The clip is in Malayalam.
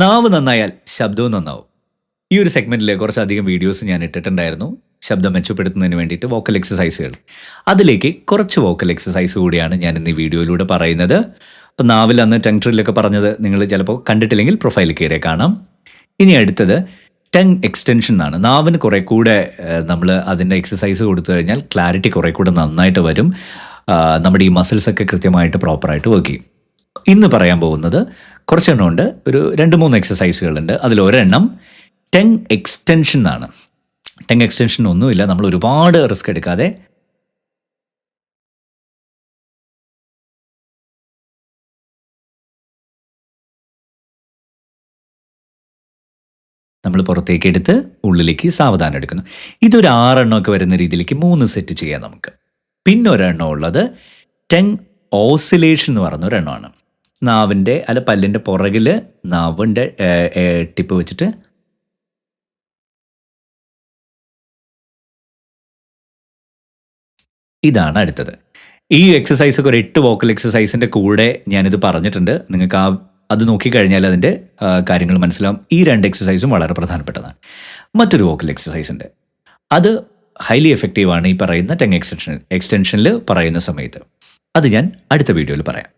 നാവ് നന്നായാൽ ശബ്ദവും നന്നാവും. ഈ ഒരു സെഗ്മെന്റിൽ കുറച്ചധികം വീഡിയോസ് ഞാൻ ഇട്ടിട്ടുണ്ടായിരുന്നു. ശബ്ദം മെച്ചപ്പെടുത്തുന്നതിന് വേണ്ടിയിട്ട് വോക്കൽ എക്സസൈസുകൾ അതിലേക്ക് കുറച്ച് വോക്കൽ എക്സസൈസ് കൂടിയാണ് ഞാൻ ഇന്ന് ഈ വീഡിയോയിലൂടെ പറയുന്നത്. അപ്പോൾ നാവിൽ അന്ന് ടങ് ട്രില്ലൊക്കെ പറഞ്ഞത് നിങ്ങൾ ചിലപ്പോൾ കണ്ടിട്ടില്ലെങ്കിൽ പ്രൊഫൈൽ കയറിയ കാണാം. ഇനി അടുത്തത് ടങ് എക്സ്റ്റൻഷൻ ആണ് നാവിന് കുറെ കൂടെ നമ്മൾ അതിന്റെ എക്സസൈസ് കൊടുത്തു കഴിഞ്ഞാൽ ക്ലാരിറ്റി കുറെ കൂടെ നന്നായിട്ട് വരും. നമ്മുടെ ഈ മസിൽസൊക്കെ കൃത്യമായിട്ട് പ്രോപ്പറായിട്ട് വർക്ക് ചെയ്യും. ഇന്ന് പറയാൻ പോകുന്നത് കുറച്ചെണ്ണം ഉണ്ട് ഒരു രണ്ട് മൂന്ന് എക്സസൈസുകളുണ്ട് അതിൽ ഒരെണ്ണം ടെങ് എക്സ്റ്റൻഷൻ എന്നാണ് ടെങ് എക്സ്റ്റൻഷൻ ഒന്നുമില്ല. നമ്മൾ ഒരുപാട് റിസ്ക് എടുക്കാതെ നമ്മൾ പുറത്തേക്ക് എടുത്ത് ഉള്ളിലേക്ക് സാവധാനം എടുക്കുന്നു. ഇതൊരു ആറെണ്ണമൊക്കെ വരുന്ന രീതിയിലേക്ക് മൂന്ന് സെറ്റ് ചെയ്യാം നമുക്ക്. പിന്നെ ഒരെണ്ണം ഉള്ളത് ടെങ് ഓസിലേഷൻ എന്ന് പറയുന്ന ഒരെണ്ണമാണ്. നാവിന്റെ അല്ല പല്ലിന്റെ പുറകിൽ നാവിന്റെ ടിപ്പ് വെച്ചിട്ട് ഇതാണ് അടുത്തത്. ഈ എക്സസൈസ് ഒക്കെ ഒരു എട്ട് വോക്കൽ എക്സസൈസിന്റെ കൂടെ ഞാനിത് പറഞ്ഞിട്ടുണ്ട്. നിങ്ങൾക്ക് ആ അത് നോക്കിക്കഴിഞ്ഞാൽ അതിന്റെ കാര്യങ്ങൾ മനസ്സിലാവും. ഈ രണ്ട് എക്സസൈസും വളരെ പ്രധാനപ്പെട്ടതാണ്. മറ്റൊരു വോക്കൽ എക്സസൈസ് ഉണ്ട് അത് ഹൈലി എഫക്റ്റീവാണ് ഈ പറയുന്ന ടെങ് എക്സ്റ്റൻഷൻ എക്സ്റ്റൻഷനിൽ പറയുന്ന സമയത്ത്. അത് ഞാൻ അടുത്ത വീഡിയോയിൽ പറയാം.